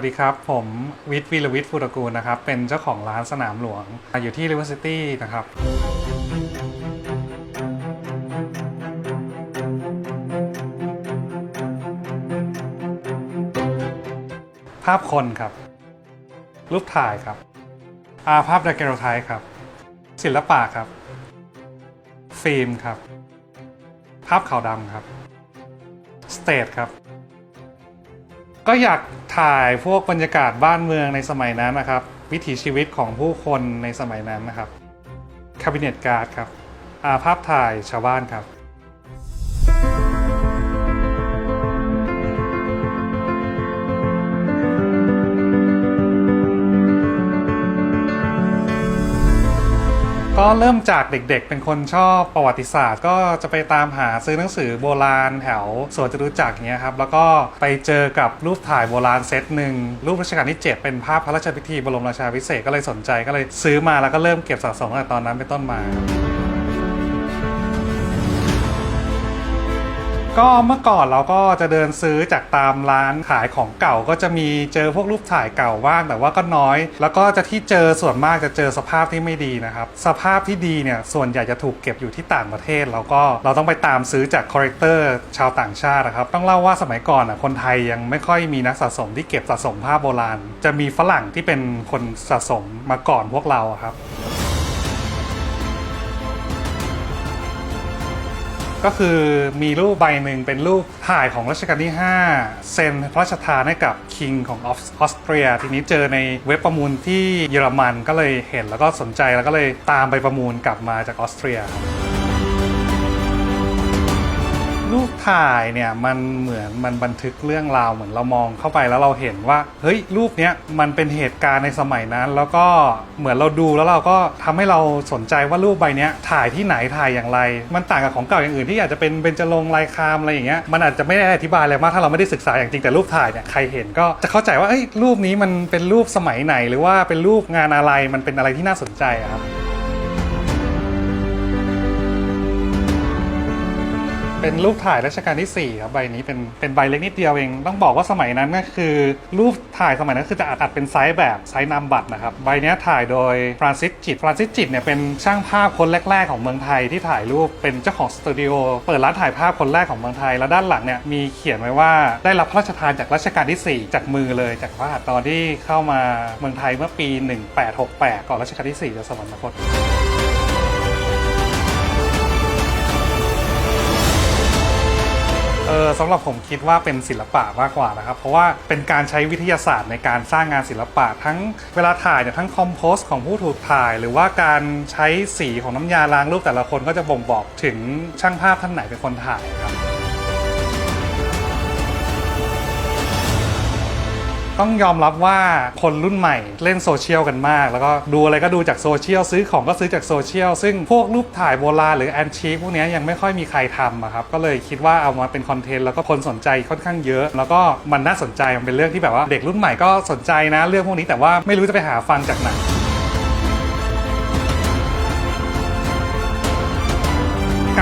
สวัสดีครับ ผมวิทย์วีรวิทย์ฟูตะกูลนะครับ เป็นเจ้าของร้านสนามหลวง อยู่ที่ River City นะครับ ภาพคนครับ รูปถ่ายครับ อาภาพดาเกโรไทป์ครับ ศิลปะครับ ฟิล์มครับ ภาพขาวดำครับ สเตทครับ ก็อยากถ่ายพวกบรรยากาศบ้านเมืองในสมัยนั้นนะครับ วิถีชีวิตของผู้คนในสมัยนั้นนะครับคาบิเนตการ์ดครับภาพถ่ายชาวบ้านครับ ก็เริ่มจากเด็กๆ เป็นคนชอบประวัติศาสตร์ ก็จะไปตามหาซื้อหนังสือโบราณแถวสวนจตุจักรเนี้ยครับแล้วก็ไปเจอกับรูปถ่ายโบราณเซตหนึ่งรูปรัชกาลที่ 7 เป็นภาพพระราชพิธีบรมราชาพิเศษก็เลยสนใจก็เลยซื้อมาแล้วก็เริ่มเก็บสะสมตั้งแต่ตอนนั้นเป็นต้นมา ก็เมื่อก่อนเราก็จะเดินซื้อจากตามร้านขายของเก่าก็จะมีเจอพวกรูปถ่ายเก่าบ้างแต่ว่าก็น้อย แล้วก็จะที่เจอส่วนมากจะเจอสภาพที่ไม่ดีนะครับ สภาพที่ดีเนี่ยส่วนใหญ่จะถูกเก็บอยู่ที่ต่างประเทศ แล้วก็เราต้องไปตามซื้อจากคอเลกเตอร์ชาวต่างชาตินะครับต้องเล่าว่าสมัยก่อนอะคนไทยยังไม่ค่อยมีนักสะสมที่เก็บสะสมภาพโบราณ จะมีฝรั่งที่เป็นคนสะสมมาก่อนพวกเราครับ ก็คือมีรูปใบหนึ่งเป็นรูปถ่ายของรัชกาลที่ 5 เซ็นพระราชทานให้กับคิงของออสเตรีย ทีนี้เจอในเว็บประมูลที่เยอรมันก็เลยเห็นแล้วก็สนใจแล้วก็เลยตามไปประมูลกลับมาจากออสเตรียครับ รูปถ่ายเนี่ยมันเหมือนมันบันทึกเรื่องราวเหมือนเรามองเข้าไปแล้วเราเห็นว่าเฮ้ยรูปเนี้ยมันเป็นเหตุการณ์ในสมัยนั้น แล้วก็เหมือนเราดูแล้วเราก็ทำให้เราสนใจว่ารูปใบเนี้ยถ่ายที่ไหนถ่ายอย่างไร มันต่างกับของเก่าอย่างอื่นที่อาจจะเป็นเบญจรงลายคามอะไรอย่างเงี้ยมันอาจจะไม่ได้อธิบายอะไรมากถ้าเราไม่ได้ศึกษาอย่างจริงแต่รูปถ่ายเนี่ยใครเห็นก็จะเข้าใจว่าเอ้ยรูปนี้มันเป็นรูปสมัยไหน หรือว่าเป็นรูปงานอะไรมันเป็นอะไรที่น่าสนใจอะครับ เป็นรูปถ่ายรัชกาลที่ 4 ครับ ใบนี้เป็นเป็นใบเล็กนิดเดียวเอง ต้องบอกว่าสมัยนั้นก็คือ รูปถ่ายสมัยนั้นคือจะอัดอัดเป็นไซส์แบบไซส์นามบัตรนะครับ ใบนี้ถ่ายโดยฟรานซิสจิต ฟรานซิสจิตเนี่ยเป็นช่างภาพคนแรก ๆ ของเมืองไทยที่ถ่ายรูปเป็นเจ้าของสตูดิโอเปิดร้านถ่ายภาพคนแรกของเมืองไทย แล้วด้านหลังเนี่ยมีเขียนไว้ว่าได้รับพระราชทานจากรัชกาลที่ 4 จากมือเลยจากพระหัตถ์ตอนที่เข้ามาเมืองไทยเมื่อปี 1868 ก่อนรัชกาลที่ 4 จะสวรรคต ออสำหรับผมคิดว่าเป็นศิลปะมากกว่านะครับ เพราะว่าเป็นการใช้วิทยาศาสตร์ในการสร้างงานศิลปะ ทั้งเวลาถ่ายเนี่ยทั้งคอมโพสของผู้ถูกถ่าย หรือว่าการใช้สีของน้ำยาล้างรูปแต่ละคนก็จะบ่งบอกถึงช่างภาพท่านไหนเป็นคนถ่ายครับ ต้องยอมรับว่าคนรุ่นใหม่เล่นโซเชียลกันมาก แล้วก็ดูอะไรก็ดูจากโซเชียลซื้อของก็ซื้อจากโซเชียลซึ่งพวกรูปถ่ายโบราณหรือแอนชีพวกนี้ยยังไม่ค่อยมีใครทำอะครับก็เลยคิดว่าเอามาเป็นคอนเทนต์แล้วก็คนสนใจค่อนข้างเยอะ แล้วก็มันน่าสนใจมันเป็นเรื่องที่แบบว่าเด็กรุ่นใหม่ก็สนใจนะ เรื่องพวกนี้แต่ว่าไม่รู้จะไปหาฟังจากไหน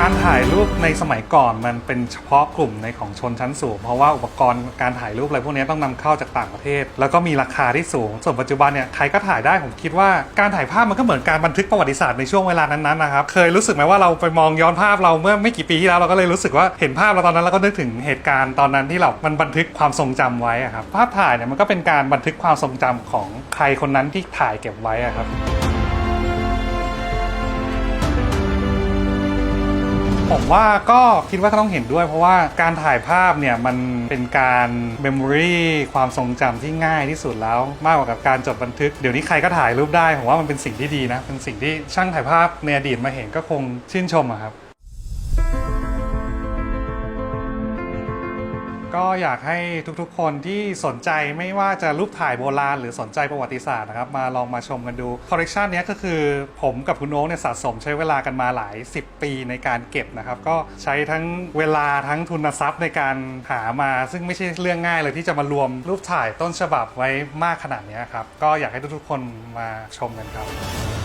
การถ่ายรูปในสมัยก่อนมันเป็นเฉพาะกลุ่มในของชนชั้นสูง เพราะว่าอุปกรณ์การถ่ายรูปอะไรพวกนี้ต้องนำเข้าจากต่างประเทศ แล้วก็มีราคาที่สูง ส่วนปัจจุบันเนี่ยใครก็ถ่ายได้ผมคิดว่าการถ่ายภาพมันก็เหมือนการบันทึกประวัติศาสตร์ในช่วงเวลานั้นๆนะครับเคยรู้สึกไหมว่าเราไปมองย้อนภาพเราเมื่อไม่กี่ปีที่แล้วเราก็เลยรู้สึกว่าเห็นภาพเราตอนนั้นแล้วก็นึกถึงเหตุการณ์ตอนนั้นที่เรา มันบันทึกความทรงจำไว้อะครับภาพถ่ายเนี่ยมันก็เป็นการบันทึกความทรงจำของใครคนนั้นที่ถ่ายเก็บไว้อะครับ ผมว่าก็คิดว่าก็ต้องเห็นด้วย เพราะว่าการถ่ายภาพเนี่ยมันเป็นการเมมโมรีความทรงจำที่ง่ายที่สุดแล้ว มากกว่ากับการจดบันทึก เดี๋ยวนี้ใครก็ถ่ายรูปได้ ผมว่ามันเป็นสิ่งที่ดีนะ เป็นสิ่งที่ช่างถ่ายภาพในอดีตมาเห็นก็คงชื่นชมครับ ก็อยากให้ทุกๆ คนที่สนใจไม่ว่าจะรูปถ่ายโบราณหรือสนใจประวัติศาสตร์นะครับมาลองมาชมกันดูคอลเลกชันนี้ก็คือผมกับคุณโอ๊คเนี่ยสะสมใช้เวลากันมาหลาย 10 ปีในการเก็บนะครับ ก็ใช้ทั้งเวลาทั้งทุนทรัพย์ในการหามา ซึ่งไม่ใช่เรื่องง่ายเลยที่จะมารวมรูปถ่ายต้นฉบับไว้มากขนาดนี้ครับก็อยากให้ทุกๆ คนมาชมกันครับ